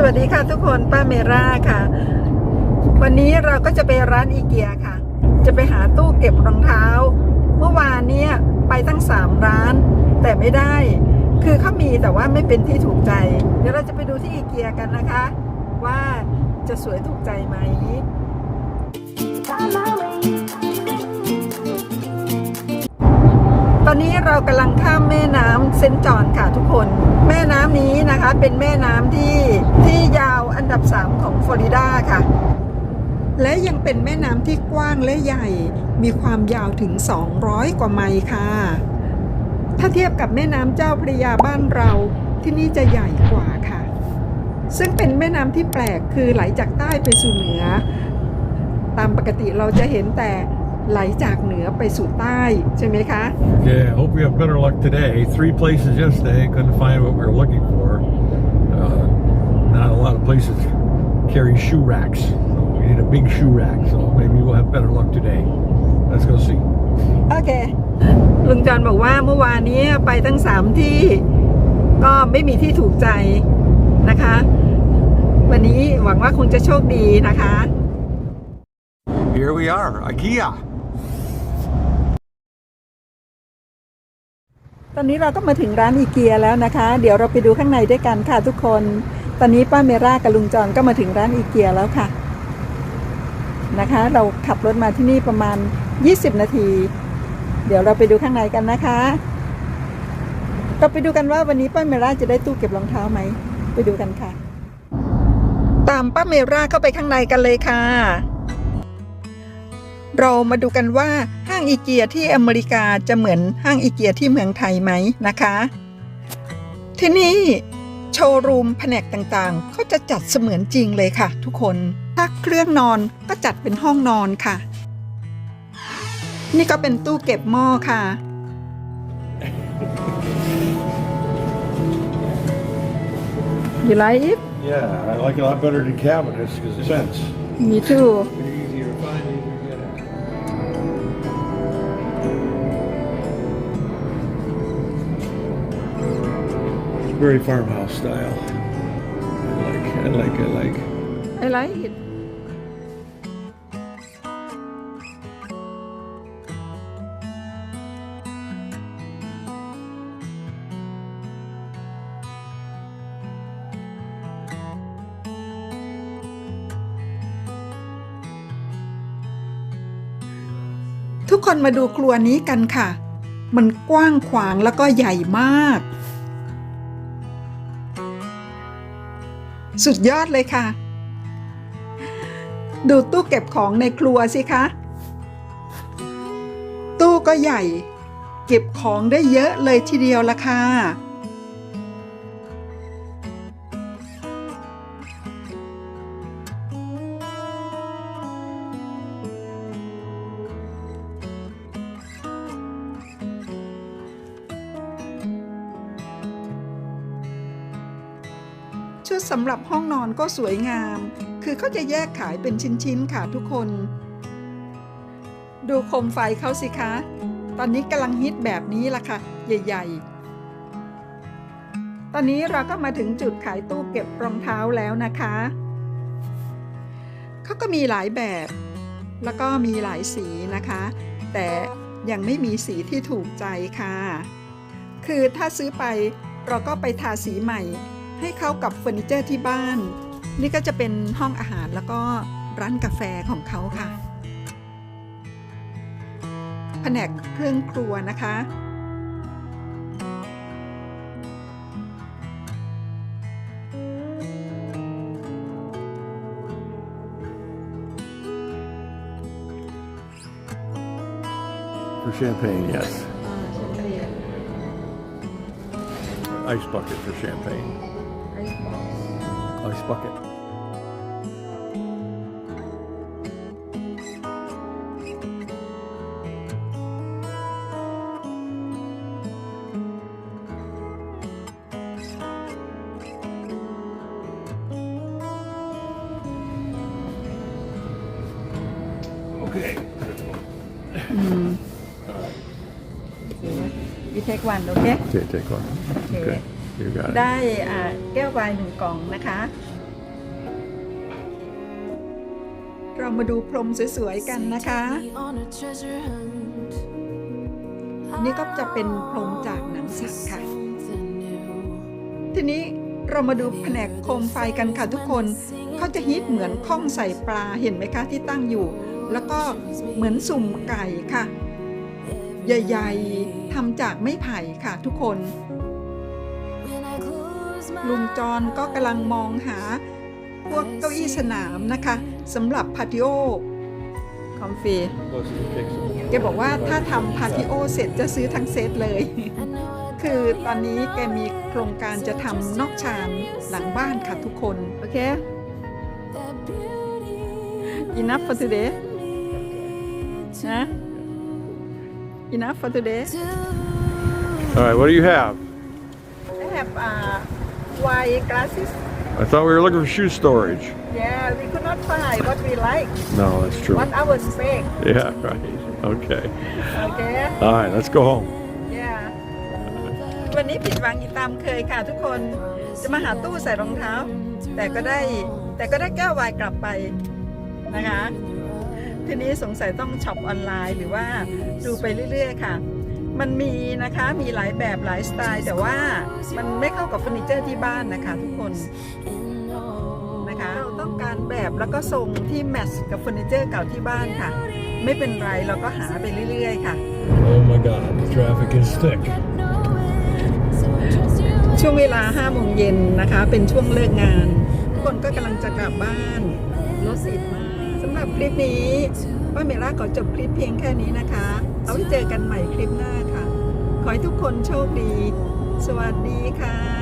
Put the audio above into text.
สวัสดีค่ะทุกคนป้าเมราค่ะ วันนี้เราก็จะไปร้านอีเกียค่ะ จะไปหาตู้เก็บรองเท้า เมื่อวานเนี้ยไปตั้งสามร้าน แต่ไม่ได้ คือเขามีแต่ว่าไม่เป็นที่ถูกใจ เดี๋ยวเราจะไปดูที่อีเกียกันนะคะ ว่าจะสวยถูกใจไหมตอนนี้เรากำลัง เซนจอนค่ะทุกคน แม่น้ำนี้นะคะเป็นแม่น้ำที่ที่ยาวอันดับ 3 ของฟลอริดาค่ะ และยังเป็นแม่น้ำที่กว้างและใหญ่ มีความยาวถึง 200 กว่าไมล์ค่ะ ถ้าเทียบกับแม่น้ำเจ้าพระยาบ้านเราที่นี่จะใหญ่กว่าค่ะ ซึ่งเป็นแม่น้ำที่แปลกคือไหลจากใต้ไปสู่เหนือ ตามปกติเราจะเห็นแต่ ไหลจากเหนือไปสู่ใต้ใช่ไหมคะ Yeah, hope we have better luck today. Three places yesterday, couldn't find what we were looking for. Uh, not a lot of places carry shoe racks. So we need a big shoe rack, so maybe we'll have better luck today. Let's go see. โอเคลุงจอนบอกว่าเมื่อวานนี้ไปตั้งสามที่ก็ไม่มีที่ถูกใจนะคะ วันนี้หวังว่าคงจะโชคดีนะคะ Here we are, IKEA. ตอนนี้เราก็มาถึงร้านอีเกียแล้วนะคะ เดี๋ยวเราไปดูข้างในด้วยกันค่ะทุกคน ตอนนี้ป้าเมรากับลุงจอนก็มาถึงร้านอีเกียแล้วค่ะ นะคะ เราขับรถมาที่นี่ประมาณ 20 นาที เดี๋ยวเราไปดูข้างในกันนะคะเราไปดูกันว่าวันนี้ป้าเมราจะได้ตู้เก็บรองเท้าไหม ไปดูกันค่ะ ตามป้าเมราเข้าไปข้างในกันเลยค่ะ เรามาดูกันว่าางอีเกียที่อเมริกาจะเหมือนห้างอีเกียที่เมืองไทยไหมนะคะ ที่นี่โชว์รูมแผนกต่างๆ เขาจะจัดเสมือนจริงเลยค่ะ ทุกคนถ้าเครื่องนอนก็จัดเป็นห้องนอนค่ะ นี่ก็เป็นตู้เก็บหม้อค่ะ You like it? Yeah, I like it a lot better than cabinets because it sense. Me too. Very farmhouse style. I like, I like, I like. I like it. ทุกคนมาดูครัวนี้กันค่ะ มันกว้างขวางแล้วก็ใหญ่มาก สุดยอดเลยค่ะ ดูตู้เก็บของในครัวสิคะ ตู้ก็ใหญ่ เก็บของได้เยอะเลยทีเดียวละค่ะ ดสำหรับห้องนอนก็สวยงาม คือเขาจะแยกขายเป็นชิ้นๆค่ะทุกคน ดูโคมไฟเขาสิคะ ตอนนี้กำลังฮิตแบบนี้ล่ะค่ะ ใหญ่ๆ ตอนนี้เราก็มาถึงจุดขายตู้เก็บรองเท้าแล้วนะคะ เขาก็มีหลายแบบ แล้วก็มีหลายสีนะคะ แต่ยังไม่มีสีที่ถูกใจค่ะ คือถ้าซื้อไปเราก็ไปทาสีใหม่ ให้เข้ากับเฟอร์นิเจอร์ที่บ้าน นี่ก็จะเป็นห้องอาหารแล้วก็ร้านกาแฟของเขาค่ะ แผนกเครื่องครัวนะคะ For champagne, yes. Ice bucket for champagne. Ice bucket. Okay. อืม you take one โอเค Okay, take one. Okay. You got it. ได้แก้ววายหนึ่งกล่องนะคะ เรามาดูพรมสวยๆกันนะคะ นี่ก็จะเป็นพรมจากหนังสัตว์ค่ะ ทีนี้เรามาดูแผนกโคมไฟกันค่ะทุกคนเขาจะฮิตเหมือนข้องใส่ปลาเห็นไหมคะที่ตั้งอยู่ แล้วก็เหมือนสุ่มไก่ค่ะ ใหญ่ ๆทำจากไม้ไผ่ค่ะทุกคน ลุงจรก็กำลังมองหา พวกเก้าอี้สนามนะคะสำหรับพาติโอคอมฟี Plus, it takes them แกบอกว่าถ้าทำพาติโอเสร็จจะซื้อทั้งเซตเลย คือตอนนี้แกมีโครงการจะทำนอกชานหลังบ้านค่ะทุกคน โอเค enough for today นะ enough for today All right, what do you have? I have uh, white glasses I thought we were looking for shoe storage. yeah we could not find what we like No, that's true. what our spec Yeah, right. Okay. okay All right, let's go home. yeah วันนี้ผิดหวังอีกตามเคยค่ะทุกคนจะมาหาตู้ใส่รองเท้า แต่ก็ได้แต่ก็ได้แก้ววายกลับไปนะคะทีนี้สงสัยต้องช็อปออนไลน์หรือว่าดูไปเรื่อย ๆ ค่ะ มันมีนะคะมีหลายแบบหลายสไตล์ แต่ว่ามันไม่เข้ากับเฟอร์นิเจอร์ที่บ้านนะคะ ทุกคนนะคะเราต้องการแบบแล้วก็ทรงที่แมทช์กับเฟอร์นิเจอร์เก่าที่บ้านค่ะ ไม่เป็นไรเราก็หาไปเรื่อยๆค่ะ Oh my God, the traffic is thick. ช่วงเวลา5โมงเย็นนะคะ เป็นช่วงเลิกงานทุกคนก็กำลังจะกลับบ้านรถติดมากสำหรับคลิปนี้ป้าเมล่าขอจบคลิปเพียงแค่นี้นะคะ เอาไว้เจอกันใหม่คลิปหน้าค่ะ ขอให้ทุกคนโชคดี สวัสดีค่ะ